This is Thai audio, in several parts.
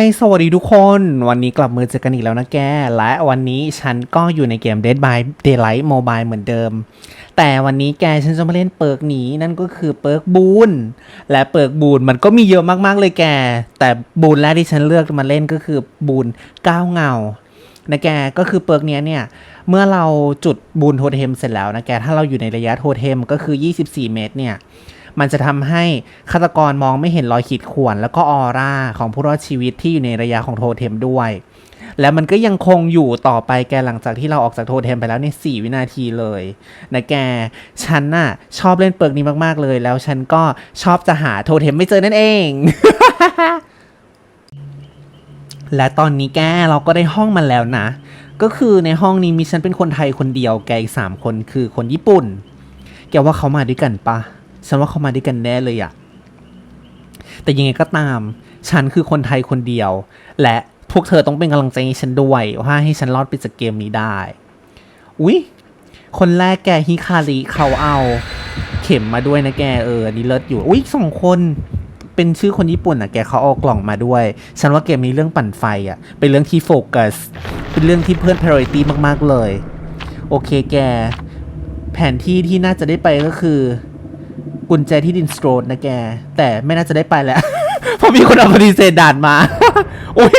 ายสวัสดีทุกคน วันนี้กลับมือเจอกันอีกแล้วนะแก และวันนี้ฉันก็อยู่ในเกม Dead by Daylight Mobile เหมือนเดิม แต่วันนี้แกฉันจะมาเล่นเปิร์กหนีนั่นก็คือเปิร์กบูนและเปิร์กบูนมันก็มีเยอะมากๆเลยแก แต่บูนแรกที่ฉันเลือกมาเล่นก็คือบูนก้าวเงานะแกก็คือเปิร์กเนี้ยเนี่ยเมื่อเราจุดบูนโทเทมเสร็จแล้วนะแกถ้าเราอยู่ในระยะโทเทมก็คือ 24 เมตรเนี่ย มันจะทำให้ฆาตกรมองไม่เห็นรอยขีดข่วน แล้วก็ออร่าของผู้รอดชีวิตที่อยู่ในระยะของโทเทมด้วย แล้วมันก็ยังคงอยู่ต่อไปแกหลังจากที่เราออกจากโทเทมไปแล้วใน 4 วินาทีเลยนะแก ฉันน่ะ ชอบเล่นเปิกนี้มากๆเลย แล้วฉันก็ชอบจะหาโทเทมไม่เจอนั่นเองและตอนนี้แกเราก็ได้ห้องมาแล้วนะ ก็คือในห้องนี้มีฉันเป็นคนไทยคนเดียวแกอีกสามคนคือคนญี่ปุ่น แกว่าเขามาด้วยกันปะ ฉันว่าเขามาด้วยกันแน่เลยอะแต่ยังไงก็ตาม ฉันคือคนไทยคนเดียว และพวกเธอต้องเป็นกำลังใจให้ฉันด้วยว่าให้ฉันรอดไปจากเกมนี้ได้ อุ๊ย คนแรกแกฮิคาริเขาเอา เข็มมาด้วยนะแกเออนี่เลิศอยู่ อุ๊ยสองคนเป็นชื่อคนญี่ปุ่นอะแกเขาเอากล่องมาด้วย ฉันว่าเกมนี้เรื่องปั่นไฟอะ เป็นเรื่องที่โฟกัส เป็นเรื่องที่เพื่อน priority มาก ๆ เลย โอเคแก แผนที่ที่น่าจะได้ไปก็คือ กุญแจที่ดินสโตรดนะแก แต่ไม่น่าจะได้ไปแล้วเพราะมีคนเอาปฏิเสธด่านมาโอ้ย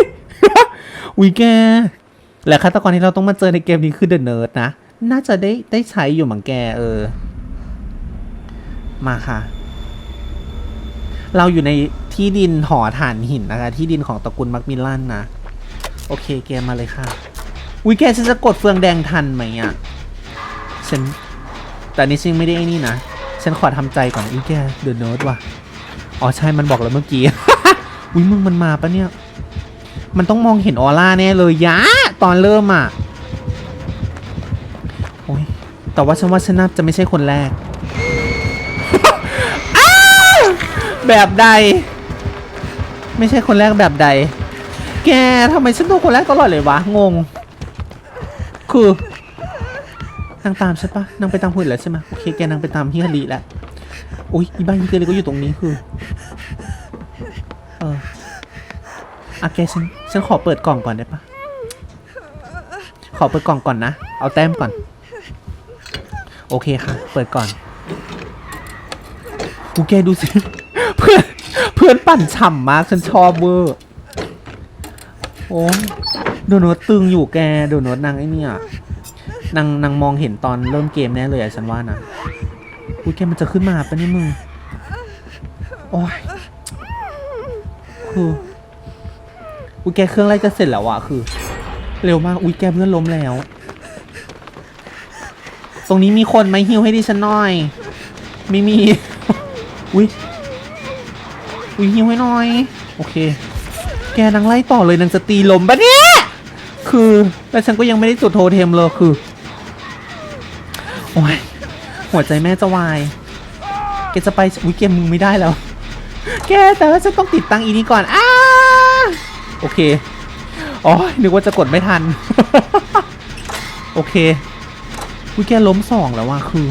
อุ้ยแก และฆาตกรที่เราต้องมาเจอในเกมนี้คือเดอะเนิร์ดนะ น่าจะได้ได้ใช้อยู่เหมือนแกเออ มาค่ะ เราอยู่ในที่ดินหอฐานหินนะคะ ที่ดินของตระกูลมักมิลลันนะ โอเคแกมาเลยค่ะ อุ้ยแกฉันจะกดเฟืองแดงทันไหมอะฉันแต่อันนี่ฉันยังไม่ได้ไอ้นี่นะ ฉันขอทำใจก่อนอุ้ยแกเดอะโน้ตว่ะ อ๋อใช่มันบอกแล้วเมื่อกี้ อุ้ยมึงมันมาปะเนี่ย มันต้องมองเห็นออร่าแน่เลยยะ ตอนเริ่มอะ โอ้ยแต่ว่าฉันว่าฉันน่าจะไม่ใช่คนแรก แบบใด ไม่ใช่คนแรกแบบใด แกทำไมฉันโดนคนแรกตลอดเลยวะ งง คือ นางตามใช่ปะนางไปตามหุ่นแล้วใช่ไหมโอเคแกนางไปตามฮิคาริแล้วอุ้ยอีบ้านฮิคาริก็อยู่ตรงนี้คือเอออะแกฉันฉันขอเปิดกล่องก่อนได้ปะขอเปิดกล่องก่อนนะ เอาแต้มก่อน โอเคค่ะ เปิดก่อนกูแกดูสิ เพื่อนเพื่อนปั่นฉ่ำมากฉันชอบเวอร์โอ้โดนโนตตึงอยู่แกโดนโนตนางไอ้เนี่ย นางนางมองเห็นตอนเริ่มเกมแน่เลยอะฉันว่านะอุ้ยแกมันจะขึ้นมาปะเนี่ยมึงโอ้ยคืออุ้ยแกเครื่องไล่จะเสร็จแล้วอะคือ เร็วมากอุ้ยแกเพื่อนล้มแล้ว ตรงนี้มีคนไหมฮิวให้ดิฉันหน่อย ไม่มีอุ้ยอุ้ยฮิวให้หน่อย โอเค แกนางไล่ต่อเลยนางจะตีลมปะเนี่ยคือแล้วฉันก็ยังไม่ได้จุดโทเทมเลยคือ โอ้ยหัวใจแม่จะวาย แกจะไปอุ้ยเกมมึงไม่ได้แล้ว แกแต่ว่าฉันต้องติดตั้งอีนี้ก่อนอ้าโอเคอ๋อนึกว่าจะกดไม่ทัน โอเคอุ้ยแกล้มสองแล้วว่ะคือ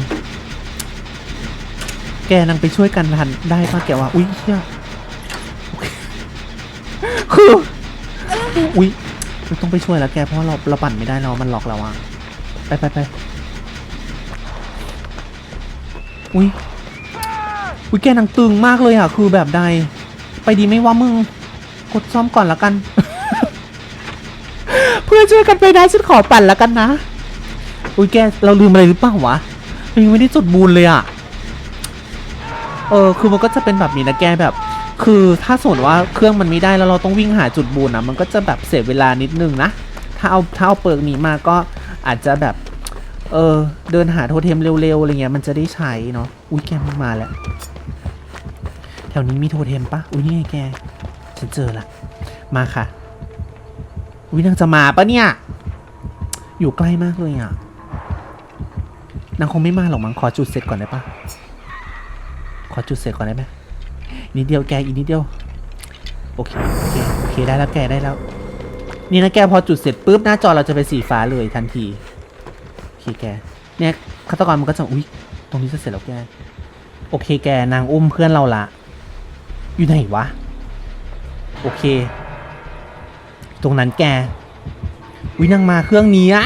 แกนังไปช่วยกันทันได้ปะแกว่าอุ้ยเชี่ยคืออุ้ยต้องไปช่วยแล้วแกเพราะว่าเราเราปั่นไม่ได้เรามันล็อกเราอะไปไปไป อุ้ยอุ้ยแกนังตึงมากเลยอะคือแบบใด ไปดีไม่ว่ามึง กดซ่อมก่อนล้วกัน เพื่อช่วยกันไปได้ฉันขอปั่นล้วกันนะ อุ้ยแกเราลืมอะไรหรือเปล่าวะเรายังไม่ได้จุดบูนเลยอะเออคือมันก็จะเป็นแบบนี้นะแกแบบ คือถ้าสมมติว่าเครื่องมันไม่ได้แล้วเราต้องวิ่งหาจุดบูนอะมันก็จะแบบเสียเวลานิดนึงนะ ถ้าเอาถ้าเอาเปิร์กนี้มาก็อาจจะแบบ เออ เดินหาโทเทมเร็วๆอะไรเงี้ยมันจะได้ใช้เนาะอุ้ยแกมันมาแล้ว แถวนี้มีโทเทมปะอุ้ยนี่ไงแก ฉันเจอละมาค่ะอุ้ยนางจะมาปะเนี่ย อยู่ใกล้มากเลยอะนางคงไม่มาหรอกมั้งขอจุดเสร็จก่อนได้ปะขอจุดเสร็จก่อนได้ไหมนิดเดียวแกอีกนิดเดียวโอเคโอเคโอเคได้แล้วแกได้แล้ว นี่นะแกพอจุดเสร็จปุ๊บหน้าจอเราจะเป็นสีฟ้าเลยทันที เคแก เนี่ยฆาตกรมันก็จะอุ้ยตรงนี้จะเสร็จแล้วแก โอเคแกนางอุ้มเพื่อนเราละ อยู่ไหนวะ โอเค ตรงนั้นแกวินางมาเครื่องนี้อะ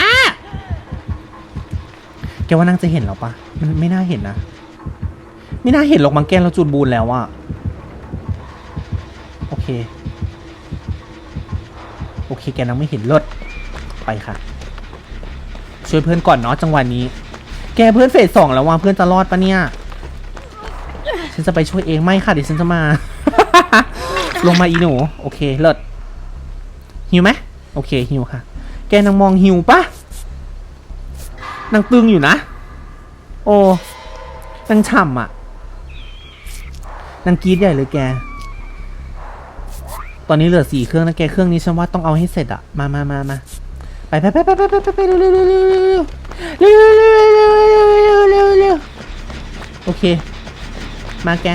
แกว่านางจะเห็นเราปะมันไม่น่าเห็นนะ ไม่น่าเห็นหรอกมังแกเราจุดบูนแล้วอะโอเค โอเคแกนางไม่เห็นรถไปค่ะ ช่วยเพื่อนก่อนเนาะจังหวะนี้ แกเพื่อนเฟสสองแล้วว่าเพื่อนจะรอดปะเนี่ย ฉันจะไปช่วยเองไม่ค่ะเดี๋ยวฉันจะมา ลงมาอีหนู โอเคเลิศหิวไหมโอเคหิวค่ะ แกนางมองหิวปะนางตึงอยู่นะ โอ้นางฉ่ำอะนางกรีดใหญ่เลยแก ตอนนี้เหลือสี่เครื่องนะแกเครื่องนี้ฉันว่าต้องเอาให้เสร็จอะมามามามา ไปไปไปไปไปไปเร็วเร็วเร็วเร็วเร็วเร็วเร็วโอเค มาแก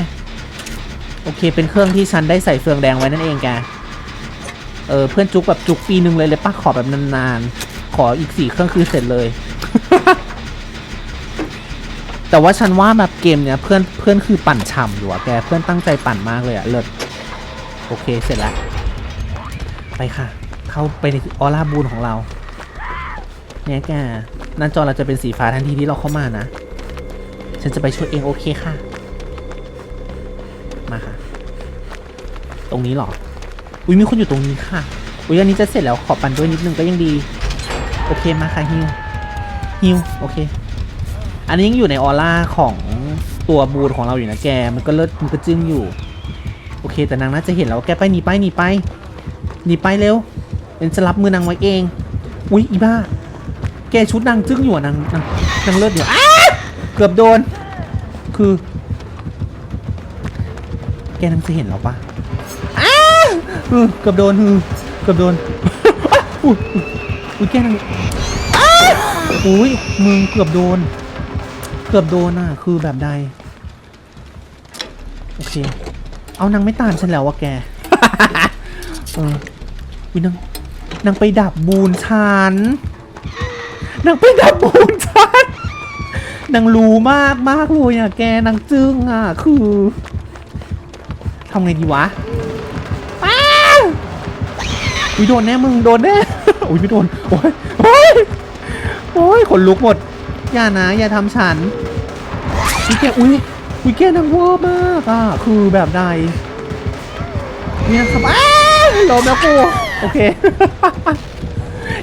โอเค เป็นเครื่องที่ฉันได้ใส่เฟืองแดงไว้นั่นเองแก เออ เพื่อนจุกแบบจุกปีหนึ่งเลยเลยป้าขอแบบนานๆ ขออีกสี่เครื่องคือเสร็จเลย แต่ว่าฉันว่าแบบเกมเนี้ยเพื่อนเพื่อนคือปั่นฉ่ำอยู่อะแก เพื่อนตั้งใจปั่นมากเลยอะเลิศ โอเค เสร็จแล้ว ไปค่ะ เข้าไปในออร่าบูนของเรา เนี่ยแกหน้าจอเราจะเป็นสีฟ้าทันทีที่เราเข้ามานะ ฉันจะไปช่วยเองโอเคค่ะ มาค่ะ ตรงนี้หรอ อุ้ยมีคนอยู่ตรงนี้ค่ะ อุ้ยอันนี้จะเสร็จแล้วขอปั่นด้วยนิดนึงก็ยังดี โอเคมาค่ะฮิวฮิวโอเค อันนี้ยังอยู่ในออร่าของตัวบูธของเราอยู่นะแก มันก็เลิศมันก็จึ้งอยู่ โอเค แต่นางน่าจะเห็นแล้วแกไปหนีไปหนีไปหนีไปเร็วเอ็นจะรับมือนางไว้เอง อุ้ยอีบ้า แกชุดนางจึ้งอยู่อะนางนางนางเลิศอยู่อ้าเกือบโดน คือ แกนางจะเห็นเราปะอ้าเออเกือบโดนฮือเกือบโดนอุ้ยอุ๊ยอุ้ยแกนางอ้าอุ้ยมึงเกือบโดน เกือบโดนอะ คือแบบใด โอเค เอานางไม่ตามฉันแล้ววะแก เออวินางนางไปดับบูนฉัน นางไปดับบูนฉันนางรู้มากมากเลยอะแกนางจึ้งอะคือทำไงดีวะอ้าวอุ้ยโดนแน่มึงโดนแน่อุ้ยไม่โดนโอ้ยโอ้ยโอ้ยขนลุกหมด อย่านะ อย่าทำฉันอุ้ยแกอุ้ยอุ้ยแกนางวอมากอะคือแบบใดเนี่ยครับอ้าวล้มแล้วกูโอเค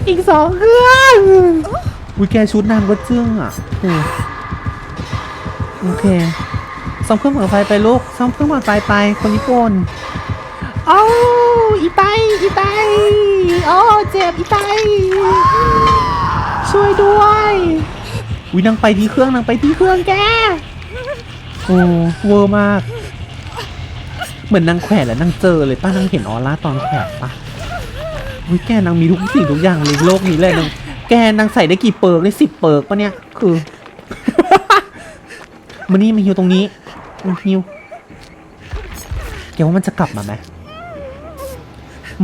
อีกสองเครื่อง อุ้ยแกชุดนางก็จึ้งอะอืมโอเคซ่อมเครื่องหมายไฟไปลูกซ่อมเครื่องหมายไฟไปคนญี่ปุ่นเอ้าอีไตอีไตโอ้เจ็บอีไตช่วยด้วยอุ้ยนางไปที่เครื่องนางไปที่เครื่องแกโอ้เวอร์มาก เหมือนนางแขวนแล้วนางเจอเลยป้านางเห็นออร่าตอนแขวนปะอุ้ยแกนางมีทุกสิ่งทุกอย่างในโลกนี้เลยนาง แกนางใส่ได้กี่เปิร์กได้สิบเปิร์กปะเนี่ย คือ มันนี่มาฮิวตรงนี้อืมฮิวแกว่ามันจะกลับมาไหม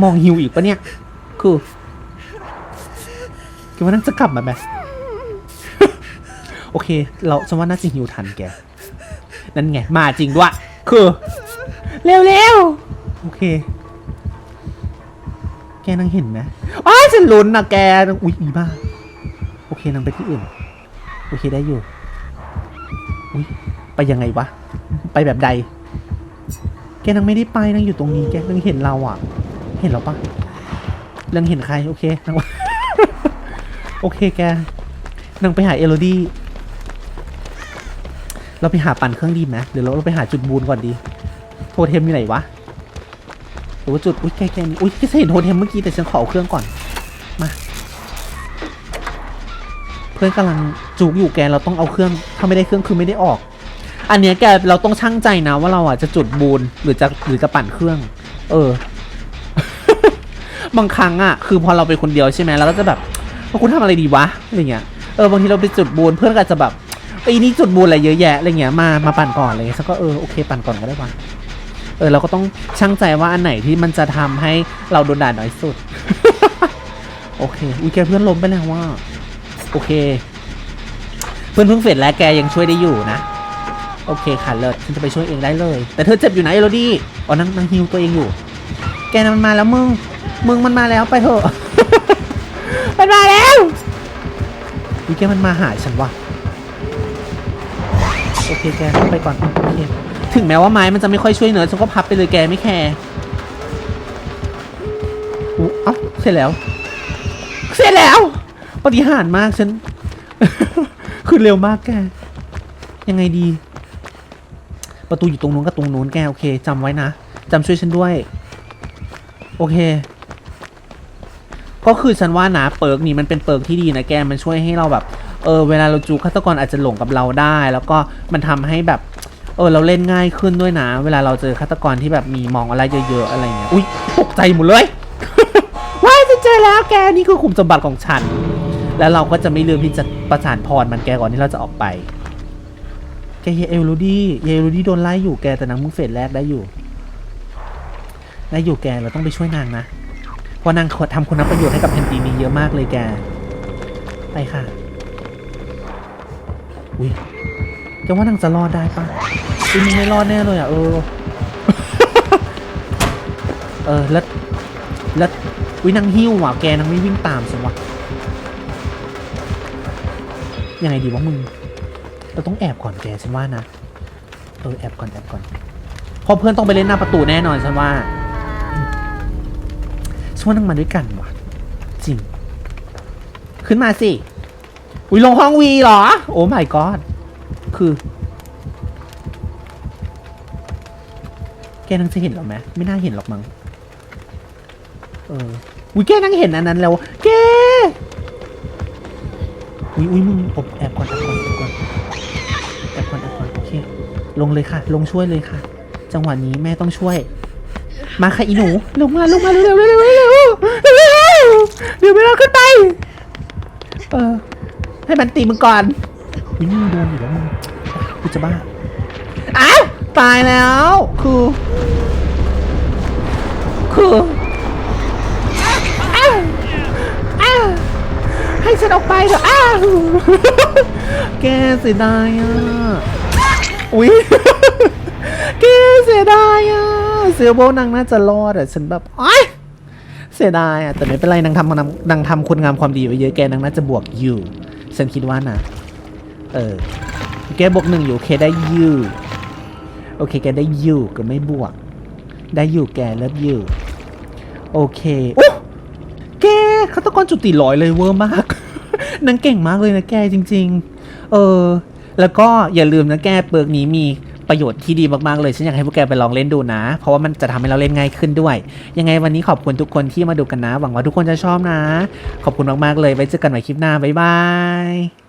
มองฮิวอีกปะเนี่ย คือแกว่านั่นจะกลับมาไหมโอเค เราฉันว่าน่าจะฮิวทันแก นั่นไง มาจริงด้วย คือ เร็วเร็วๆโอเค แกนังเห็นไหมอ้ายฉันลุ้นนะแกอุ๊ยอีบ้า โอเคนางไปที่อื่น โอเคได้อยู่ อุ๊ยไปยังไงวะ ไปแบบใด แกนังไม่ได้ไปนางอยู่ตรงนี้ แกนังเห็นเราอะ เห็นเราปะเรื่งเห็นใคร โอเคนางโอเคแกนางไปหาเอโรดี้ เราไปหาปั่นเครื่องดีไหมหรือเราเราไปหาจุดบูนก่อนดี โทเทมอยู่ไหนวะ หรือว่าจุด อุ้ยแกแกนี่อุ้ยแกเห็นโทเทมเมื่อกี้แต่ฉันขอเอาเครื่องก่อน มา เพื่อนกำลังจูกอยู่แกเราต้องเอาเครื่อง ถ้าไม่ได้เครื่องคือไม่ได้ออก อันเนี้ยแกเราต้องช่างใจนะว่าเราอะจะจุดบูนหรือจะหรือจะปั่นเครื่อง เออ บางครั้งอะ คือพอเราเป็นคนเดียวใช่ไหมเราก็จะแบบว่าคุณทำอะไรดีวะอะไรเงี้ย เออบางทีเราไปจุดบูนเพื่อนก็จะแบบไอ้นี่จุดบูนอะไรเยอะแยะอะไรเงี้ยมามาปั่นก่อนเลยสักก็เออโอเคปั่นก่อนก็ได้วะ เออเราก็ต้องช่างใจว่าอันไหนที่มันจะทำให้เราโดนด่าน้อยสุด โอเค อุ้ยแกเพื่อนล้มไปแล้วว่า โอเค เพื่อนเพิ่งเสร็จแล้วแกยังช่วยได้อยู่นะ โอเคค่ะเลิศฉันจะไปช่วยเองได้เลย แต่เธอเจ็บอยู่นะเอโรดี้อ๋อนั่งนั่งฮิวตัวเองอยู่ แกมันมาแล้วมึง มึงมันมาแล้วไปเถอะ มันมาแล้ววิแกมันมาหาฉันว่ะโอเคแกไปก่อนโอเค ถึงแม้ว่าไม้มันจะไม่ค่อยช่วยเนอฉันก็พับไปเลยแกไม่แคร์อู้อ้าเสร็จแล้ว เสร็จแล้วปฏิหารมากฉัน คือเร็วมากแก ยังไงดี ประตูอยู่ตรงนู้นกับตรงนู้นแกโอเคจำไว้นะจำช่วยฉันด้วย โอเค ก็คือฉันว่านะเปิร์กนี้มันเป็นเปิร์กที่ดีนะแกมันช่วยให้เราแบบเออเวลาเราจูฆาตกรอาจจะหลงกับเราได้ แล้วก็มันทำให้แบบ เออเราเล่นง่ายขึ้นด้วยนะ เวลาเราเจอฆาตกรที่แบบมีมองอะไรเยอะๆอะไรเงี้ยอุ้ยตกใจหมดเลยว้ายฉันเจอแล้วแกนี่คือขุมสมบัติของฉัน แล้วเราก็จะไม่ลืมที่จะประสานพรมันแกก่อนที่เราจะออกไปแกเยเอลูดี้เยเอลูดี้โดนไล่อยู่แกแต่นางมึงเฟสแรกได้อยู่ได้อยู่แกเราต้องไปช่วยนางนะเพราะนางทำคุณประโยชน์ให้กับแผ่นดินนี้เยอะมากเลยแก ไปค่ะอุ้ยแกว่านางจะรอดได้ปะ อุ้ยมึงไม่รอดแน่เลยอะเออ เออแล้วแล้วอุ้ยนางหิ้วอะแกนางไม่วิ่งตามสิวะยังไงดีวะมึง เราต้องแอบก่อนแกฉันว่านะ เออแอบก่อนแอบก่อนเพราะเพื่อนต้องไปเล่นหน้าประตูแน่นอนฉันว่าอืมฉันว่านั่งมาด้วยกันว่ะ จริง ขึ้นมาสิ อุ้ยลงห้องวีเหรอ โอ้ my god คือ นังจะเห็นหรอไหมไม่น่าเห็นหรอกมั้งเอออุ้ยแกนังเห็นอันนั้นแล้วแกอุ้ยอุ้ยมึงอบแอบก่อนแอบก่อนแอบก่อนแอบก่อนแอบก่อนโอเคลงเลยค่ะ ลงช่วยเลยค่ะ จังหวะนี้แม่ต้องช่วย มาค่ะอีหนูลงมาลงมาเร็วเร็วเร็วเร็วเร็วเร็วเร็วเดี๋ยวไม่รอขึ้นไปเออให้มันตีมึงก่อนวิ่งมึงโดนอยู่แล้วมึงกูจะบ้าอ้าว ตายแล้ว คือ คืออ้าวอ้าวให้ฉันออกไปเถอะอ้าวแกเสียดายอะ อุ๊ยแกเสียดายอะ เสือโบนางน่าจะรอดอะฉันแบบอ้ายเสียดายอะ แต่ไม่เป็นไรนางทำนางงทำคุณงามความดีไว้เยอะแกนางน่าจะบวกอยู่ ฉันคิดว่านะ เออ แกบวกหนึ่งอยู่โอเคได้ยู โอเคแกได้ยูก็ไม่บวก ได้อยู่แกเลิฟยูโอเคโอ้แกฆาตกรจุติลอยเลยเวอร์มากนางเก่งมากเลยนะแกจริง ๆ เออ แล้วก็อย่าลืมนะแกเปิร์กนี้มีประโยชน์ที่ดีมาก ๆ เลย ฉันอยากให้พวกแกไปลองเล่นดูนะ เพราะว่ามันจะทำให้เราเล่นง่ายขึ้นด้วย ยังไงวันนี้ขอบคุณทุกคนที่มาดูกันนะ หวังว่าทุกคนจะชอบนะ ขอบคุณมาก ๆ เลยไว้เจอกันใหม่คลิปหน้า บ๊ายบาย